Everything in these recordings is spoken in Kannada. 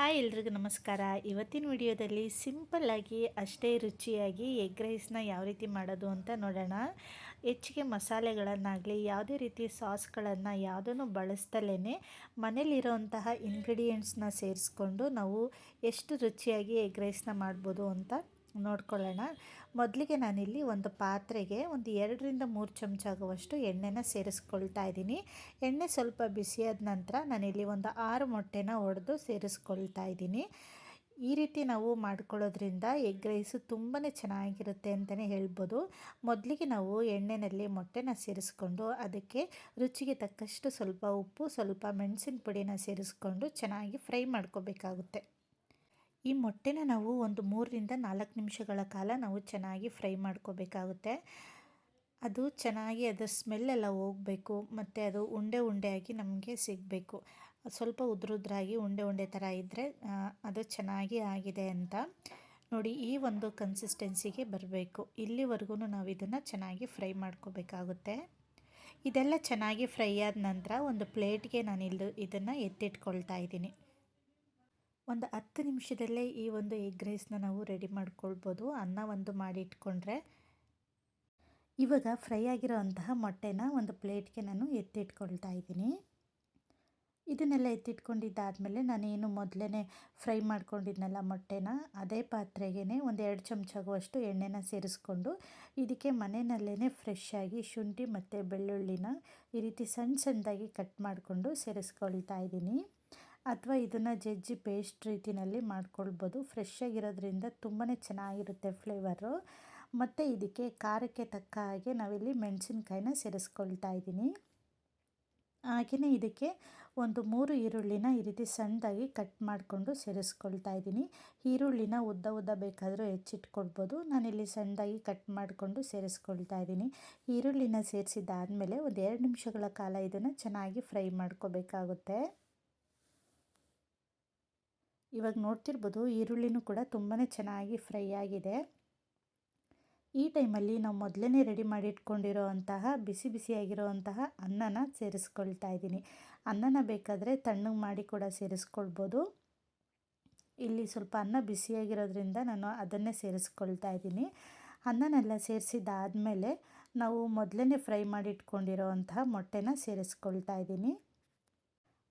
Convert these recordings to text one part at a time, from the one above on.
ಹಾಯ್ ಎಲ್ರಿಗೂ ನಮಸ್ಕಾರ. ಇವತ್ತಿನ ವಿಡಿಯೋದಲ್ಲಿ ಸಿಂಪಲ್ಲಾಗಿ ಅಷ್ಟೇ ರುಚಿಯಾಗಿ ಎಗ್ ರೈಸ್ನ ಯಾವ ರೀತಿ ಮಾಡೋದು ಅಂತ ನೋಡೋಣ. ಹೆಚ್ಚಿಗೆ ಮಸಾಲೆಗಳನ್ನಾಗಲಿ, ಯಾವುದೇ ರೀತಿ ಸಾಸ್ಗಳನ್ನು ಯಾವುದನ್ನು ಬಳಸ್ದಲೇ ಮನೇಲಿರೋಂತಹ ಇಂಗ್ರೀಡಿಯೆಂಟ್ಸ್ನ ಸೇರಿಸ್ಕೊಂಡು ನಾವು ಎಷ್ಟು ರುಚಿಯಾಗಿ ಎಗ್ ರೈಸ್ನ ಮಾಡ್ಬೋದು ಅಂತ ನೋಡ್ಕೊಳ್ಳೋಣ. ಮೊದಲಿಗೆ ನಾನಿಲ್ಲಿ ಒಂದು ಪಾತ್ರೆಗೆ ಒಂದು ಎರಡರಿಂದ ಮೂರು ಚಮಚ ಆಗುವಷ್ಟು ಎಣ್ಣೆನ ಸೇರಿಸ್ಕೊಳ್ತಾ ಇದ್ದೀನಿ. ಎಣ್ಣೆ ಸ್ವಲ್ಪ ಬಿಸಿಯಾದ ನಂತರ ನಾನಿಲ್ಲಿ ಒಂದು ಆರು ಮೊಟ್ಟೆನ ಒಡೆದು ಸೇರಿಸ್ಕೊಳ್ತಾ ಇದ್ದೀನಿ. ಈ ರೀತಿ ನಾವು ಮಾಡ್ಕೊಳ್ಳೋದ್ರಿಂದ ಎಗ್ ರೈಸು ತುಂಬಾ ಚೆನ್ನಾಗಿರುತ್ತೆ ಅಂತಲೇ ಹೇಳ್ಬೋದು. ಮೊದಲಿಗೆ ನಾವು ಎಣ್ಣೆಯಲ್ಲಿ ಮೊಟ್ಟೆನ ಸೇರಿಸ್ಕೊಂಡು ಅದಕ್ಕೆ ರುಚಿಗೆ ತಕ್ಕಷ್ಟು ಸ್ವಲ್ಪ ಉಪ್ಪು, ಸ್ವಲ್ಪ ಮೆಣಸಿನ ಪುಡಿನ ಸೇರಿಸ್ಕೊಂಡು ಚೆನ್ನಾಗಿ ಫ್ರೈ ಮಾಡ್ಕೋಬೇಕಾಗುತ್ತೆ. ಈ ಮೊಟ್ಟೆನ ನಾವು ಒಂದು ಮೂರರಿಂದ ನಾಲ್ಕು ನಿಮಿಷಗಳ ಕಾಲ ನಾವು ಚೆನ್ನಾಗಿ ಫ್ರೈ ಮಾಡ್ಕೋಬೇಕಾಗುತ್ತೆ. ಅದು ಚೆನ್ನಾಗಿ ಅದರ ಸ್ಮೆಲ್ಲೆಲ್ಲ ಹೋಗಬೇಕು, ಮತ್ತು ಅದು ಉಂಡೆ ಉಂಡೆಯಾಗಿ ನಮಗೆ ಸಿಗಬೇಕು. ಸ್ವಲ್ಪ ಉದ್ರುದ್ರಾಗಿ ಉಂಡೆ ಉಂಡೆ ಥರ ಇದ್ದರೆ ಅದು ಚೆನ್ನಾಗಿ ಆಗಿದೆ ಅಂತ ನೋಡಿ ಈ ಒಂದು ಕನ್ಸಿಸ್ಟೆನ್ಸಿಗೆ ಬರಬೇಕು. ಇಲ್ಲಿವರೆಗೂ ನಾವು ಇದನ್ನು ಚೆನ್ನಾಗಿ ಫ್ರೈ ಮಾಡ್ಕೋಬೇಕಾಗುತ್ತೆ. ಇದೆಲ್ಲ ಚೆನ್ನಾಗಿ ಫ್ರೈ ಆದ ನಂತರ ಒಂದು ಪ್ಲೇಟ್ಗೆ ನಾನು ಇಲ್ಲಿ ಇದನ್ನು ಎತ್ತಿಟ್ಕೊಳ್ತಾ ಇದ್ದೀನಿ. ಒಂದು ಹತ್ತು ನಿಮಿಷದಲ್ಲೇ ಈ ಒಂದು ಎಗ್ ರೈಸ್ನ ನಾವು ರೆಡಿ ಮಾಡ್ಕೊಳ್ಬೋದು. ಅನ್ನ ಒಂದು ಮಾಡಿ ಇಟ್ಕೊಂಡ್ರೆ ಇವಾಗ ಫ್ರೈ ಆಗಿರೋ ಅಂತಹ ಮೊಟ್ಟೆನ ಒಂದು ಪ್ಲೇಟ್ಗೆ ನಾನು ಎತ್ತಿಟ್ಕೊಳ್ತಾ ಇದ್ದೀನಿ. ಇದನ್ನೆಲ್ಲ ಎತ್ತಿಟ್ಕೊಂಡಿದ್ದಾದಮೇಲೆ ನಾನೇನು ಮೊದಲೇ ಫ್ರೈ ಮಾಡ್ಕೊಂಡಿದ್ನಲ್ಲ ಮೊಟ್ಟೆನ, ಅದೇ ಪಾತ್ರೆಗೆ ಒಂದು ಎರಡು ಚಮಚಗುವಷ್ಟು ಎಣ್ಣೆನ ಸೇರಿಸ್ಕೊಂಡು ಇದಕ್ಕೆ ಮನೆಯಲ್ಲೇ ಫ್ರೆಶ್ ಆಗಿ ಶುಂಠಿ ಮತ್ತು ಬೆಳ್ಳುಳ್ಳಿನ ಈ ರೀತಿ ಸಣ್ಣ ಸಣ್ಣದಾಗಿ ಕಟ್ ಮಾಡಿಕೊಂಡು ಸೇರಿಸ್ಕೊಳ್ತಾ ಇದ್ದೀನಿ. ಅಥವಾ ಇದನ್ನು ಜಜ್ಜಿ ಪೇಸ್ಟ್ ರೀತಿಯಲ್ಲಿ ಮಾಡ್ಕೊಳ್ಬೋದು. ಫ್ರೆಶ್ ಆಗಿರೋದ್ರಿಂದ ತುಂಬಾ ಚೆನ್ನಾಗಿರುತ್ತೆ ಫ್ಲೇವರು ಮತ್ತು ಇದಕ್ಕೆ ಖಾರಕ್ಕೆ ತಕ್ಕ ಹಾಗೆ ನಾವಿಲ್ಲಿ ಮೆಣಸಿನ್ಕಾಯಿನ ಸೇರಿಸ್ಕೊಳ್ತಾ ಇದ್ದೀನಿ. ಹಾಗೆಯೇ ಇದಕ್ಕೆ ಒಂದು ಮೂರು ಈರುಳ್ಳಿನ ಈ ರೀತಿ ಸಣ್ಣದಾಗಿ ಕಟ್ ಮಾಡಿಕೊಂಡು ಸೇರಿಸ್ಕೊಳ್ತಾ ಇದ್ದೀನಿ. ಈರುಳ್ಳಿನ ಉದ್ದ ಉದ್ದ ಬೇಕಾದರೂ ಹೆಚ್ಚಿಟ್ಕೊಳ್ಬೋದು. ನಾನಿಲ್ಲಿ ಸಣ್ಣದಾಗಿ ಕಟ್ ಮಾಡಿಕೊಂಡು ಸೇರಿಸ್ಕೊಳ್ತಾ ಇದ್ದೀನಿ. ಈರುಳ್ಳಿನ ಸೇರಿಸಿದ್ದಾದಮೇಲೆ ಒಂದು ಎರಡು ನಿಮಿಷಗಳ ಕಾಲ ಇದನ್ನು ಚೆನ್ನಾಗಿ ಫ್ರೈ ಮಾಡ್ಕೋಬೇಕಾಗುತ್ತೆ. ಇವಾಗ ನೋಡ್ತಿರ್ಬೋದು ಈರುಳ್ಳಿನೂ ಕೂಡ ತುಂಬಾ ಚೆನ್ನಾಗಿ ಫ್ರೈ ಆಗಿದೆ. ಈ ಟೈಮಲ್ಲಿ ನಾವು ಮೊದಲನೇ ರೆಡಿ ಮಾಡಿ ಇಟ್ಕೊಂಡಿರೋ ಅಂತಹ ಬಿಸಿ ಬಿಸಿಯಾಗಿರೋವಂತಹ ಅನ್ನನ ಸೇರಿಸ್ಕೊಳ್ತಾ ಇದ್ದೀನಿ. ಅನ್ನನ ಬೇಕಾದರೆ ತಣ್ಣಗೆ ಮಾಡಿ ಕೂಡ ಸೇರಿಸ್ಕೊಳ್ಬೋದು. ಇಲ್ಲಿ ಸ್ವಲ್ಪ ಅನ್ನ ಬಿಸಿಯಾಗಿರೋದ್ರಿಂದ ನಾನು ಅದನ್ನೇ ಸೇರಿಸ್ಕೊಳ್ತಾ ಇದ್ದೀನಿ. ಅನ್ನನೆಲ್ಲ ಸೇರಿಸಿದ್ದಾದಮೇಲೆ ನಾವು ಮೊದಲನೇ ಫ್ರೈ ಮಾಡಿ ಇಟ್ಕೊಂಡಿರೋ ಅಂತಹ ಮೊಟ್ಟೆನ ಸೇರಿಸ್ಕೊಳ್ತಾ ಇದ್ದೀನಿ.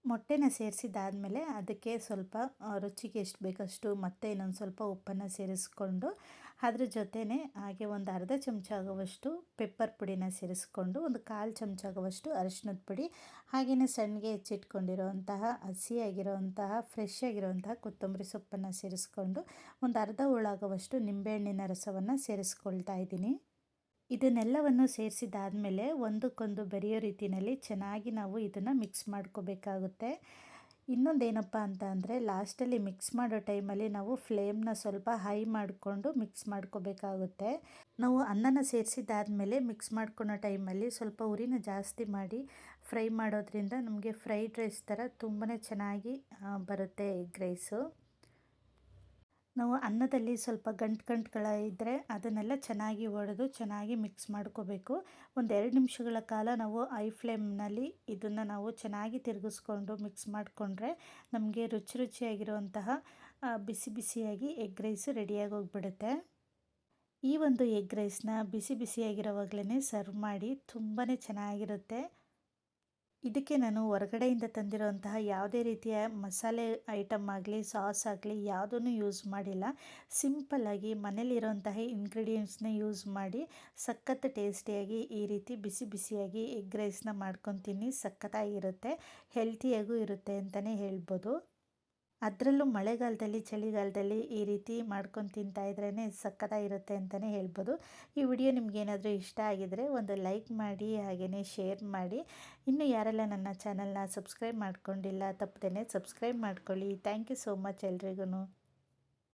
ಮೊಟ್ಟೆನ ಸೇರಿಸಿದ್ದಾದಮೇಲೆ ಅದಕ್ಕೆ ಸ್ವಲ್ಪ ರುಚಿಗೆ ಎಷ್ಟು ಬೇಕಷ್ಟು ಮತ್ತೆ ಇನ್ನೊಂದು ಸ್ವಲ್ಪ ಉಪ್ಪನ್ನು ಸೇರಿಸ್ಕೊಂಡು, ಅದ್ರ ಜೊತೆಯೇ ಹಾಗೆ ಒಂದು ಅರ್ಧ ಚಮಚ ಆಗುವಷ್ಟು ಪೆಪ್ಪರ್ ಪುಡಿನ ಸೇರಿಸ್ಕೊಂಡು, ಒಂದು ಕಾಲು ಚಮಚ ಆಗುವಷ್ಟು ಅರಿಶಿನದ ಪುಡಿ ಹಾಗೆಯೇ ಸಣ್ಣಗೆ ಹೆಚ್ಚಿಟ್ಕೊಂಡಿರೋವಂತಹ, ಹಸಿಯಾಗಿರೋವಂತಹ ಫ್ರೆಶ್ ಆಗಿರುವಂತಹ ಕೊತ್ತಂಬರಿ ಸೊಪ್ಪನ್ನು ಸೇರಿಸ್ಕೊಂಡು, ಒಂದು ಅರ್ಧ ಹೋಳಾಗುವಷ್ಟು ನಿಂಬೆಹಣ್ಣಿನ ರಸವನ್ನು ಸೇರಿಸ್ಕೊಳ್ತಾ ಇದ್ದೀನಿ. ಇದನ್ನೆಲ್ಲವನ್ನು ಸೇರಿಸಿದಾದಮೇಲೆ ಒಂದಕ್ಕೊಂದು ಬೆರೆಯೋ ರೀತಿಯಲ್ಲಿ ಚೆನ್ನಾಗಿ ನಾವು ಇದನ್ನು ಮಿಕ್ಸ್ ಮಾಡ್ಕೋಬೇಕಾಗುತ್ತೆ. ಇನ್ನೊಂದೇನಪ್ಪ ಅಂತ ಅಂದರೆ ಲಾಸ್ಟಲ್ಲಿ ಮಿಕ್ಸ್ ಮಾಡೋ ಟೈಮಲ್ಲಿ ನಾವು ಫ್ಲೇಮ್ನ ಸ್ವಲ್ಪ ಹೈ ಮಾಡಿಕೊಂಡು ಮಿಕ್ಸ್ ಮಾಡ್ಕೋಬೇಕಾಗುತ್ತೆ. ನಾವು ಅನ್ನನ ಸೇರಿಸಿದ್ದಾದಮೇಲೆ ಮಿಕ್ಸ್ ಮಾಡ್ಕೊಳ್ಳೋ ಟೈಮಲ್ಲಿ ಸ್ವಲ್ಪ ಉರಿನ ಜಾಸ್ತಿ ಮಾಡಿ ಫ್ರೈ ಮಾಡೋದ್ರಿಂದ ನಮಗೆ ಫ್ರೈಡ್ ರೈಸ್ ಥರ ತುಂಬಾ ಚೆನ್ನಾಗಿ ಬರುತ್ತೆ ಎಗ್ ರೈಸು ನಾವು ಅನ್ನದಲ್ಲಿ ಸ್ವಲ್ಪ ಗಂಟು ಗಂಟುಗಳ ಇದ್ದರೆ ಅದನ್ನೆಲ್ಲ ಚೆನ್ನಾಗಿ ಒಡೆದು ಚೆನ್ನಾಗಿ ಮಿಕ್ಸ್ ಮಾಡ್ಕೋಬೇಕು. ಒಂದು ಎರಡು ನಿಮಿಷಗಳ ಕಾಲ ನಾವು ಐ ಫ್ಲೇಮ್ನಲ್ಲಿ ಇದನ್ನು ನಾವು ಚೆನ್ನಾಗಿ ತಿರುಗಿಸ್ಕೊಂಡು ಮಿಕ್ಸ್ ಮಾಡಿಕೊಂಡ್ರೆ ನಮಗೆ ರುಚಿ ರುಚಿಯಾಗಿರುವಂತಹ ಬಿಸಿ ಬಿಸಿಯಾಗಿ ಎಗ್ ರೈಸ್ ರೆಡಿಯಾಗಿ ಹೋಗ್ಬಿಡುತ್ತೆ. ಈ ಒಂದು ಎಗ್ ರೈಸ್ನ ಬಿಸಿ ಬಿಸಿಯಾಗಿರೋವಾಗಲೇ ಸರ್ವ್ ಮಾಡಿ ತುಂಬಾ ಚೆನ್ನಾಗಿರುತ್ತೆ. ಇದಕ್ಕೆ ನಾನು ಹೊರಗಡೆಯಿಂದ ತಂದಿರುವಂತಹ ಯಾವುದೇ ರೀತಿಯ ಮಸಾಲೆ ಐಟಮ್ ಆಗಲಿ, ಸಾಸ್ ಆಗಲಿ ಯಾವುದನ್ನು ಯೂಸ್ ಮಾಡಿಲ್ಲ. ಸಿಂಪಲ್ಲಾಗಿ ಮನೇಲಿರೋಂತಹ ಇಂಗ್ರೀಡಿಯೆಂಟ್ಸ್ನ ಯೂಸ್ ಮಾಡಿ ಸಖತ್ ಟೇಸ್ಟಿಯಾಗಿ ಈ ರೀತಿ ಬಿಸಿ ಬಿಸಿಯಾಗಿ ಎಗ್ ರೈಸ್ನ ಮಾಡ್ಕೊತೀನಿ ಸಖತ್ತಾಗಿರುತ್ತೆ, ಹೆಲ್ತಿಯಾಗೂ ಇರುತ್ತೆ ಅಂತಲೇ ಹೇಳ್ಬೋದು. ಅದರಲ್ಲೂ ಮಳೆಗಾಲದಲ್ಲಿ, ಚಳಿಗಾಲದಲ್ಲಿ ಈ ರೀತಿ ಮಾಡ್ಕೊಂಡು ತಿಂತಾ ಇದ್ರೇ ಸಕ್ಕತ್ತಾಗಿರುತ್ತೆ ಅಂತಲೇ ಹೇಳ್ಬೋದು. ಈ ವಿಡಿಯೋ ನಿಮಗೇನಾದರೂ ಇಷ್ಟ ಆಗಿದರೆ ಒಂದು ಲೈಕ್ ಮಾಡಿ ಹಾಗೆಯೇ ಶೇರ್ ಮಾಡಿ. ಇನ್ನು ಯಾರೆಲ್ಲ ನನ್ನ ಚಾನಲ್ನ ಸಬ್ಸ್ಕ್ರೈಬ್ ಮಾಡ್ಕೊಂಡಿಲ್ಲ ತಪ್ಪದೇ ಸಬ್ಸ್ಕ್ರೈಬ್ ಮಾಡ್ಕೊಳ್ಳಿ. ಥ್ಯಾಂಕ್ ಯು ಸೋ ಮಚ್ ಎಲ್ರಿಗೂ